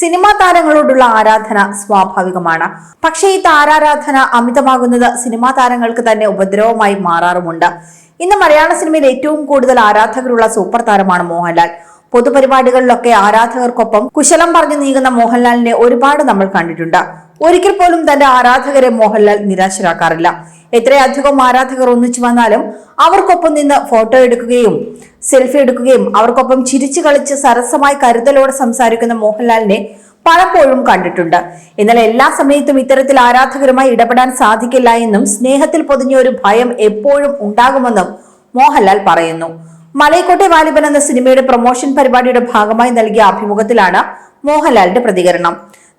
Cinema താരങ്ങളോടുള്ള ആരാധന സ്വാഭാവികമാണ്. പക്ഷേ ഈ താരാരാധന അമിതമാകുന്നത് സിനിമാ താരങ്ങൾക്ക് തന്നെ ഉപദ്രവമായി മാറാറുമുണ്ട്. ഇന്ന് മലയാള സിനിമയിൽ ഏറ്റവും കൂടുതൽ ആരാധകരുള്ള സൂപ്പർ താരമാണ് മോഹൻലാൽ. പൊതുപരിപാടികളിലൊക്കെ ആരാധകർക്കൊപ്പം കുശലം പറഞ്ഞു നീങ്ങുന്ന മോഹൻലാലിനെ ഒരുപാട് നമ്മൾ കണ്ടിട്ടുണ്ട്. ഒരിക്കൽ പോലും തന്റെ ആരാധകരെ മോഹൻലാൽ നിരാശരാക്കാറില്ല. എത്രയധികം ആരാധകർ ഒന്നിച്ചു വന്നാലും അവർക്കൊപ്പം നിന്ന് ഫോട്ടോ എടുക്കുകയും സെൽഫി എടുക്കുകയും അവർക്കൊപ്പം ചിരിച്ചു കളിച്ച് സരസമായി കരുതലോടെ സംസാരിക്കുന്ന മോഹൻലാലിനെ പലപ്പോഴും കണ്ടിട്ടുണ്ട്. എന്നാൽ എല്ലാ സമയത്തും ഇത്തരത്തിൽ ആരാധകരുമായി ഇടപെടാൻ സാധിക്കില്ല എന്നും സ്നേഹത്തിൽ പൊതിഞ്ഞ ഒരു ഭയം എപ്പോഴും ഉണ്ടാകുമെന്നും മോഹൻലാൽ പറയുന്നു. മലയക്കോട്ടെ വാലിബൻ എന്ന സിനിമയുടെ പ്രൊമോഷൻ പരിപാടിയുടെ ഭാഗമായി നൽകിയ അഭിമുഖത്തിലാണ് മോഹൻലാലിന്റെ പ്രതികരണം.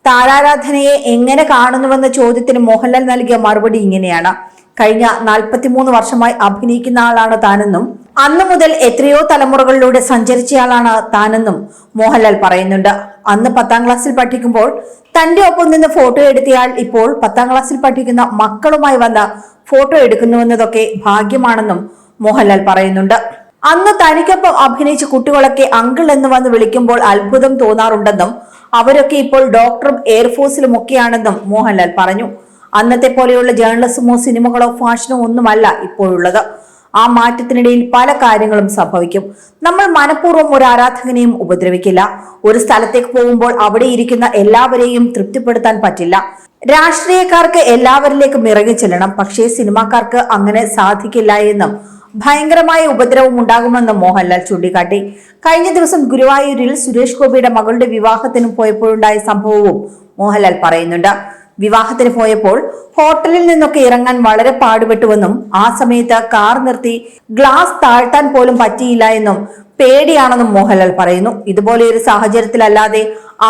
താരാരാധനയെ എങ്ങനെ കാണുന്നുവെന്ന ചോദ്യത്തിന് മോഹൻലാൽ നൽകിയ മറുപടി ഇങ്ങനെയാണ്. കഴിഞ്ഞ നാൽപ്പത്തിമൂന്ന് വർഷമായി അഭിനയിക്കുന്ന ആളാണ് താനെന്നും അന്നു മുതൽ എത്രയോ തലമുറകളിലൂടെ സഞ്ചരിച്ചയാളാണ് താനെന്നും മോഹൻലാൽ പറയുന്നുണ്ട്. അന്ന് പത്താം ക്ലാസ്സിൽ പഠിക്കുമ്പോൾ തന്റെ ഒപ്പം നിന്ന് ഫോട്ടോ എടുത്തയാൾ ഇപ്പോൾ പത്താം ക്ലാസ്സിൽ പഠിക്കുന്ന മക്കളുമായി വന്ന ഫോട്ടോ എടുക്കുന്നുവെന്നതൊക്കെ ഭാഗ്യമാണെന്നും മോഹൻലാൽ പറയുന്നുണ്ട്. അന്ന് തനിക്കൊപ്പം അഭിനയിച്ച കുട്ടികളൊക്കെ അങ്കിൾ എന്ന് വന്ന് വിളിക്കുമ്പോൾ അത്ഭുതം തോന്നാറുണ്ടെന്നും അവരൊക്കെ ഇപ്പോൾ ഡോക്ടറും എയർഫോഴ്സിലും ഒക്കെയാണെന്നും മോഹൻലാൽ പറഞ്ഞു. അന്നത്തെ പോലെയുള്ള ജേർണലിസമോ സിനിമകളോ ഫാഷനോ ഒന്നുമല്ല ഇപ്പോഴുള്ളത്. ആ മാറ്റത്തിനിടയിൽ പല കാര്യങ്ങളും സംഭവിക്കും. നമ്മൾ മനഃപൂർവം ഒരു ആരാധകനെയും ഉപദ്രവിക്കില്ല. ഒരു സ്ഥലത്തേക്ക് പോകുമ്പോൾ അവിടെ ഇരിക്കുന്ന എല്ലാവരെയും തൃപ്തിപ്പെടുത്താൻ പറ്റില്ല. രാഷ്ട്രീയക്കാർക്ക് എല്ലാവരിലേക്കും ഇറങ്ങി ചെല്ലണം. പക്ഷേ സിനിമാക്കാർക്ക് അങ്ങനെ സാധിക്കില്ല എന്നും ഭയങ്കരമായ ഉപദ്രവം ഉണ്ടാകുമെന്നും മോഹൻലാൽ ചൂണ്ടിക്കാട്ടി. കഴിഞ്ഞ ദിവസം ഗുരുവായൂരിൽ സുരേഷ് ഗോപിയുടെ മകളുടെ വിവാഹത്തിന് പോയപ്പോഴുണ്ടായ സംഭവവും മോഹൻലാൽ പറയുന്നുണ്ട്. വിവാഹത്തിന് പോയപ്പോൾ ഹോട്ടലിൽ നിന്നൊക്കെ ഇറങ്ങാൻ വളരെ പാടുപെട്ടുവെന്നും ആ സമയത്ത് കാർ നിർത്തി ഗ്ലാസ് താഴ്ത്താൻ പോലും പറ്റിയില്ല എന്നും പേടിയാണെന്നും മോഹൻലാൽ പറയുന്നു. ഇതുപോലെ ഒരു സാഹചര്യത്തിലല്ലാതെ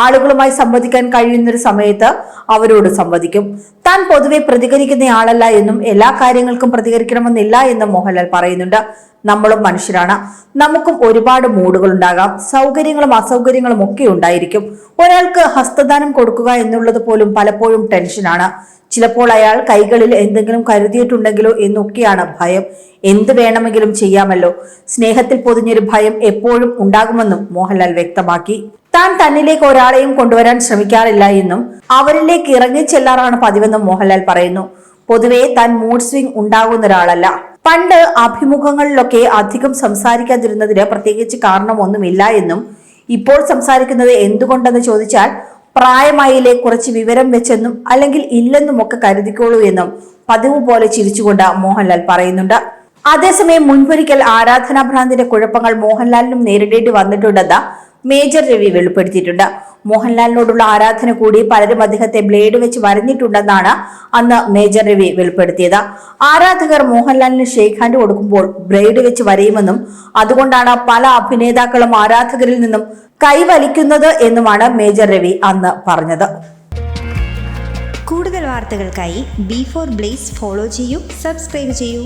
ആളുകളുമായി സംവദിക്കാൻ കഴിയുന്ന ഒരു സമയത്ത് അവരോട് സംവദിക്കും. താൻ പൊതുവെ പ്രതികരിക്കുന്ന ആളല്ല എന്നും എല്ലാ കാര്യങ്ങൾക്കും പ്രതികരിക്കണമെന്നില്ല എന്നും മോഹൻലാൽ പറയുന്നുണ്ട്. നമ്മളും മനുഷ്യരാണ്. നമുക്കും ഒരുപാട് മൂടുകൾ ഉണ്ടാകാം സൗകര്യങ്ങളും അസൗകര്യങ്ങളും ഒക്കെ ഉണ്ടായിരിക്കും. ഒരാൾക്ക് ഹസ്തദാനം കൊടുക്കുക എന്നുള്ളത് പോലും പലപ്പോഴും ടെൻഷനാണ് ചിലപ്പോൾ അയാൾ കൈകളിൽ എന്തെങ്കിലും കരുതിയിട്ടുണ്ടെങ്കിലോ എന്നൊക്കെയാണ് ഭയം. എന്ത് വേണമെങ്കിലും ചെയ്യാമല്ലോ. സ്നേഹത്തിൽ പൊതിഞ്ഞൊരു ഭയം എപ്പോഴും ഉണ്ടാകുമെന്നും മോഹൻലാൽ വ്യക്തമാക്കി. താൻ തന്നിലേക്ക് ഒരാളെയും കൊണ്ടുവരാൻ ശ്രമിക്കാറില്ല എന്നും അവരിലേക്ക് ഇറങ്ങി ചെല്ലാറാണ് പതിവെന്നും മോഹൻലാൽ പറയുന്നു. പൊതുവെ താൻ മൂഡ് സ്വിംഗ് ഉണ്ടാകുന്ന ഒരാളല്ല. പണ്ട് അഭിമുഖങ്ങളിലൊക്കെ അധികം സംസാരിക്കാതിരുന്നതിന് പ്രത്യേകിച്ച് കാരണമൊന്നുമില്ല എന്നും ഇപ്പോൾ സംസാരിക്കുന്നത് എന്തുകൊണ്ടെന്ന് ചോദിച്ചാൽ പ്രായമായിലെ കുറച്ച് വിവരം വെച്ചെന്നും അല്ലെങ്കിൽ ഇല്ലെന്നും ഒക്കെ കരുതിക്കോളൂ എന്നും പതിവ് പോലെ ചിരിച്ചുകൊണ്ട് മോഹൻലാൽ പറയുന്നുണ്ട്. അതേസമയം മുൻപൊരിക്കൽ ആരാധനാഭ്രാന്തിന്റെ കുഴപ്പങ്ങൾ മോഹൻലാലിനും നേരിടേണ്ടി വന്നിട്ടുണ്ടെന്ന് മേജർ രവി വെളിപ്പെടുത്തിയിട്ടുണ്ട്. മോഹൻലാലിനോടുള്ള ആരാധന കൂടി പലരും അദ്ദേഹത്തെ ബ്ലേഡ് വെച്ച് വരഞ്ഞിട്ടുണ്ടെന്നാണ് അന്ന് മേജർ രവി വെളിപ്പെടുത്തിയത്. ആരാധകർ മോഹൻലാലിന് ഷെയ്ഖ് ഹാൻഡ് കൊടുക്കുമ്പോൾ ബ്ലേഡ് വെച്ച് വരയുമെന്നും അതുകൊണ്ടാണ് പല അഭിനേതാക്കളും ആരാധകരിൽ നിന്നും കൈവലിക്കുന്നത് എന്നുമാണ് മേജർ രവി അന്ന് പറഞ്ഞത്. കൂടുതൽ വാർത്തകൾക്കായി ബി ഫോർ ബ്ലേസ് ഫോളോ ചെയ്യൂ സബ്സ്ക്രൈബ് ചെയ്യൂ.